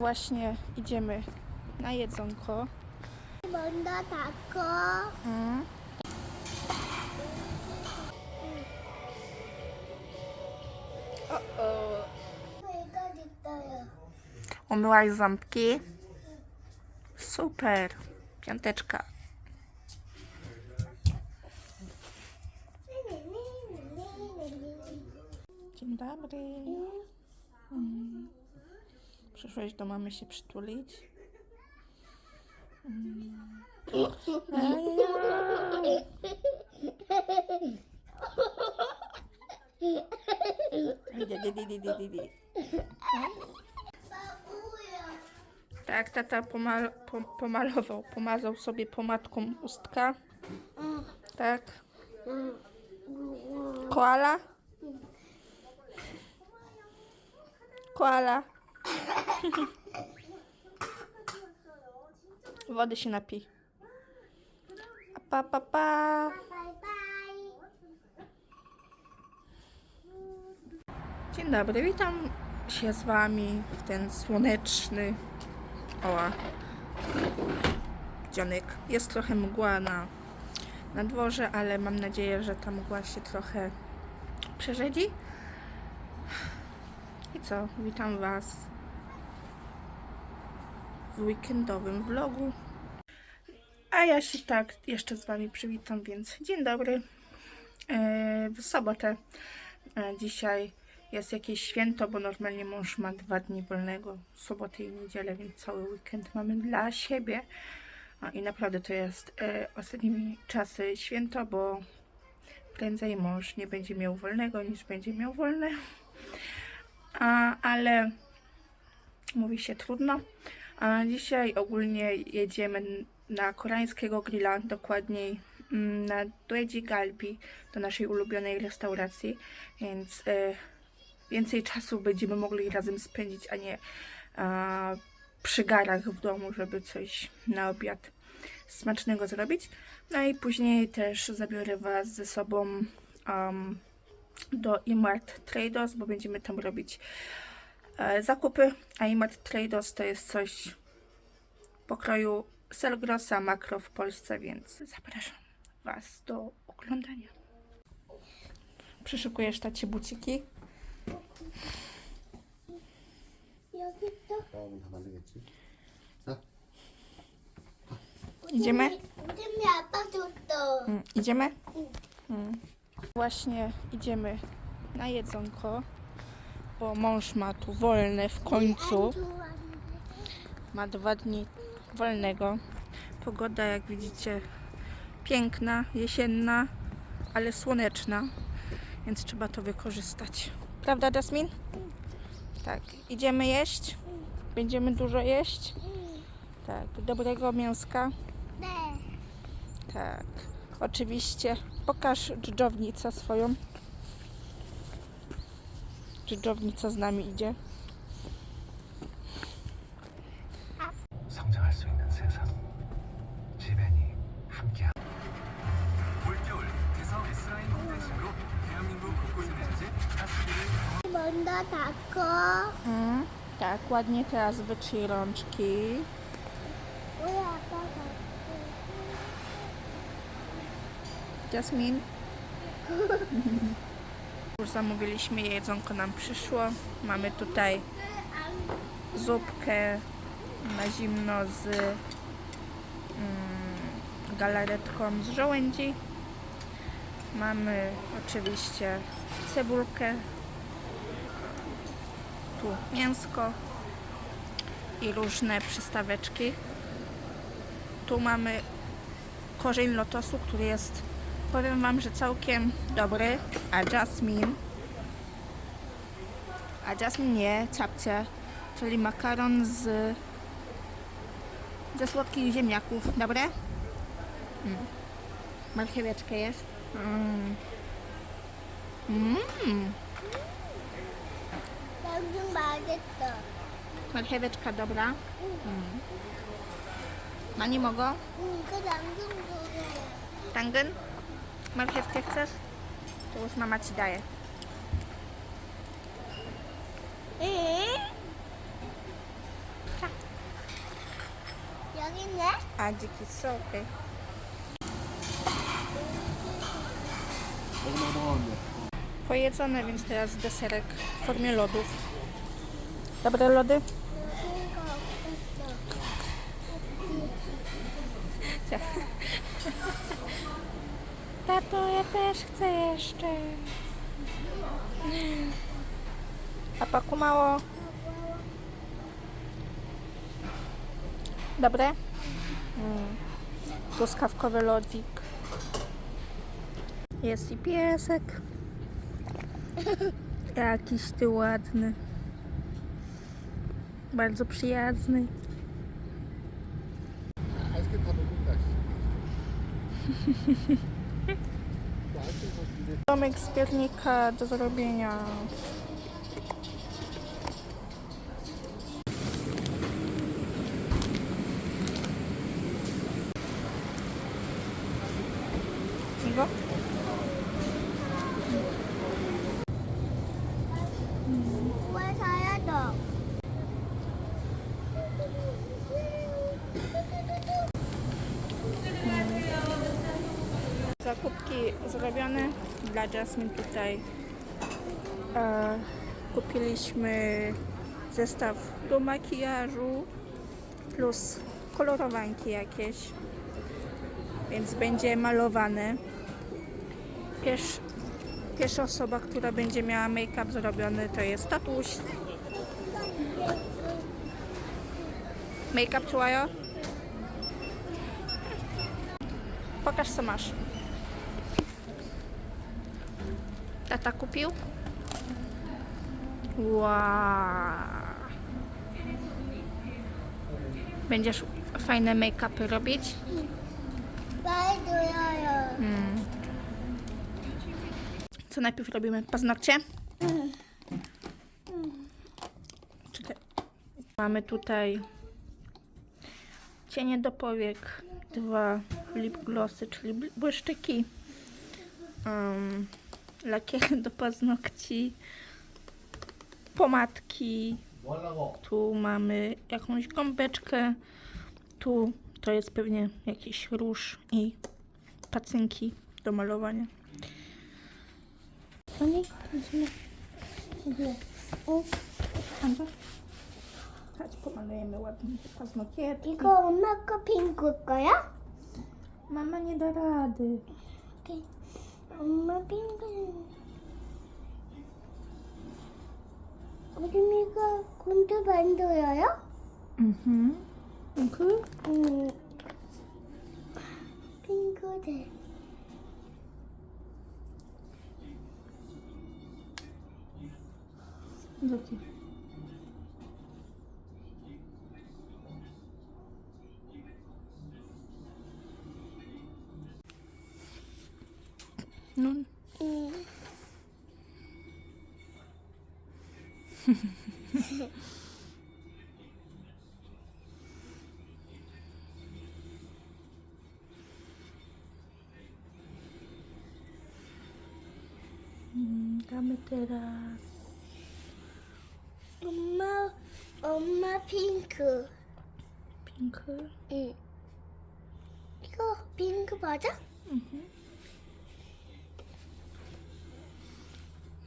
Właśnie idziemy na jedzonko. Będę tako. Mm. O -o. Umyłaś ząbki? Super. Piąteczka. Dzień dobry. Mm. mm. Przyszłeś do mamy się przytulić? Mm. Tak, tata pomal, po, pomalował, pomazał sobie pomadką ustka. Tak. Koala? Koala. Wody się napij. Pa, pa, pa. Dzień dobry, witam się z wami w ten słoneczny oła dzionek. Jest trochę mgła na, na dworze, ale mam nadzieję, że ta mgła się trochę przerzedzi. I co? Witam was weekendowym vlogu. A ja się tak jeszcze z Wami przywitam, więc dzień dobry. E, W sobotę E, Dzisiaj jest jakieś święto, bo normalnie mąż ma dwa dni wolnego, sobotę i niedzielę, więc cały weekend mamy dla siebie. A, I naprawdę to jest e, ostatnimi czasy święto, bo prędzej mąż nie będzie miał wolnego niż będzie miał wolne. A, ale mówi się trudno. A dzisiaj ogólnie jedziemy na koreańskiego grilla, dokładniej mm, na Duedzi Galbi, do naszej ulubionej restauracji, więc e, więcej czasu będziemy mogli razem spędzić, a nie a, przy garach w domu, żeby coś na obiad smacznego zrobić. No i później też zabiorę Was ze sobą um, do Imart Traders, bo będziemy tam robić zakupy, a Imart Traders to jest coś pokroju Selgrosa Makro w Polsce, więc zapraszam Was do oglądania. Przyszykujesz tacie buciki? 여기 또. 나오면 다 만들겠지? 자, Idziemy? 우리 아빠 줬어. Mm, idziemy? Mm. Właśnie idziemy na jedzonko, bo mąż ma tu wolne w końcu. Ma dwa dni wolnego. Pogoda, jak widzicie, piękna, jesienna, ale słoneczna, więc trzeba to wykorzystać. Prawda, Jasmin? Tak. Idziemy jeść? Będziemy dużo jeść? Tak. Dobrego mięska? 네. Tak. Oczywiście. Pokaż dżdżownicę swoją. Dżdżownica z nami idzie. Tako. Mm, tak, ładnie teraz wytrzyj rączki. Jasmin. Już zamówiliśmy jedzonko, nam przyszło. Mamy tutaj zupkę na zimno z mm, galaretką z żołędzi. Mamy oczywiście cebulkę, tu mięsko i różne przystaweczki. Tu mamy korzeń lotosu, który jest, powiem Wam, że całkiem dobry, a jasmin, a jasmin nie, capcie, czyli makaron z ze słodkich ziemniaków, dobre? Mm. Marchewieczkę jesz? Mm. Mm. 여기 맛있어. Marchewieczka dobra. Mm. Mani mogą? 응, 그 남성 그래. Tangyn? Marchewkę chcesz? To już mama ci daje. 응? Nie? A dziki są, okej. 먹어 먹어 먹어. Pojedzone, więc teraz deserek w formie lodów. Dobre lody? Tato, ja też chcę jeszcze. A paku mało. Dobre? Mm. Truskawkowy lodzik. Jest i piesek. Jakiś ty ładny. Bardzo przyjazny. Domek z piernika do zrobienia. Zakupki zrobione dla Jasmine tutaj. E, kupiliśmy zestaw do makijażu plus kolorowanki jakieś, więc będzie malowane. Pierwsz, pierwsza osoba, która będzie miała make-up zrobiony to jest tatuś. Make-up czułajo? Pokaż co masz. Tata kupił? Wow. Będziesz fajne make-upy robić? Mm. Co najpierw robimy? Paznokcie? Czekaj. Mamy tutaj cienie do powiek, dwa lip glossy, czyli błyszczyki, um, lakier do paznokci, pomadki. Tu mamy jakąś gąbeczkę. Tu to jest pewnie jakiś róż i pacynki do malowania. Oni chodzimy. Chodź, pomalujemy ładnie paznokietki. Tylko na kopinku, ja? Mama nie da rady. Okay. 엄마 빙빙. 어둠이가 군대 만들어요? 응. 그? 응. 빙그대. 이렇게. 음, damy teraz 엄마, 엄마 핑크. 핑크. 응. 이거 핑크 맞아? Mhm.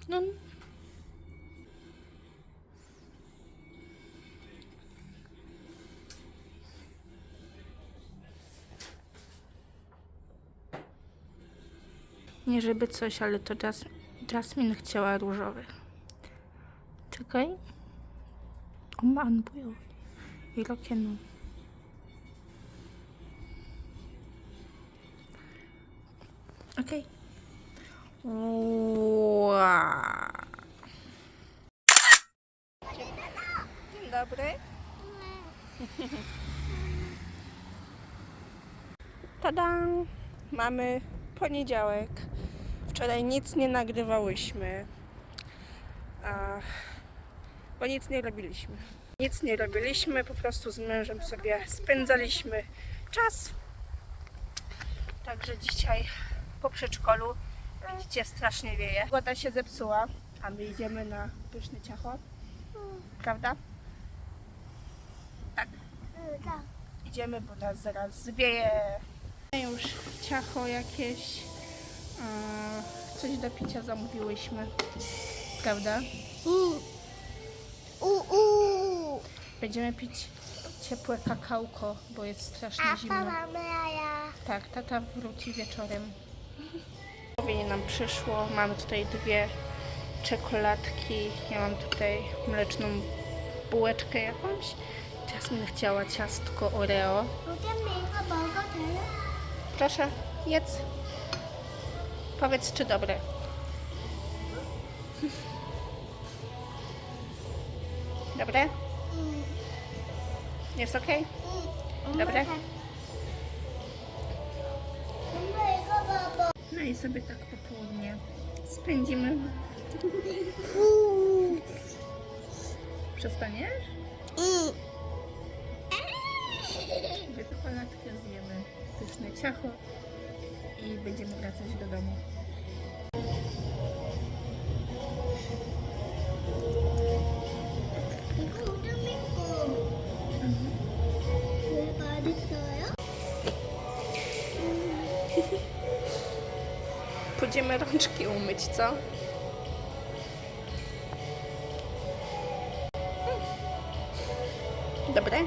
눈. Nie żeby coś, ale to Jas Jasmine chciała różowy. Czekaj. On ma anbują. I lokieną. Okej. Okay. Wow. Dzień dobry. Tada! Mamy poniedziałek. Wczoraj nic nie nagrywałyśmy. A, bo nic nie robiliśmy. Nic nie robiliśmy, po prostu z mężem sobie spędzaliśmy czas. Także dzisiaj po przedszkolu widzicie strasznie wieje. Pogoda się zepsuła, a my idziemy na pyszne ciacho. Prawda? Tak. 응, 나. idziemy, bo nas zaraz zwieje. Już ciacho jakieś, coś do picia zamówiłyśmy, prawda? U, u. Będziemy pić ciepłe kakałko, bo jest strasznie A zimno. Maja. Tak, tata wróci wieczorem. Zamówienie nam przyszło. Mamy tutaj dwie czekoladki. Ja mam tutaj mleczną bułeczkę jakąś. Jasmin chciała ciastko Oreo. Proszę, jedz. Powiedz, czy dobre. Dobre? Mm. Jest ok? Mm. Dobre? Mega bogo. No i sobie tak popołudnie spędzimy. Mm. Przestaniesz? Mm. Dwie czekoladki zjemy, pyszne ciacho i będziemy wracać do domu. Pójdziemy rączki umyć, co? Dobre?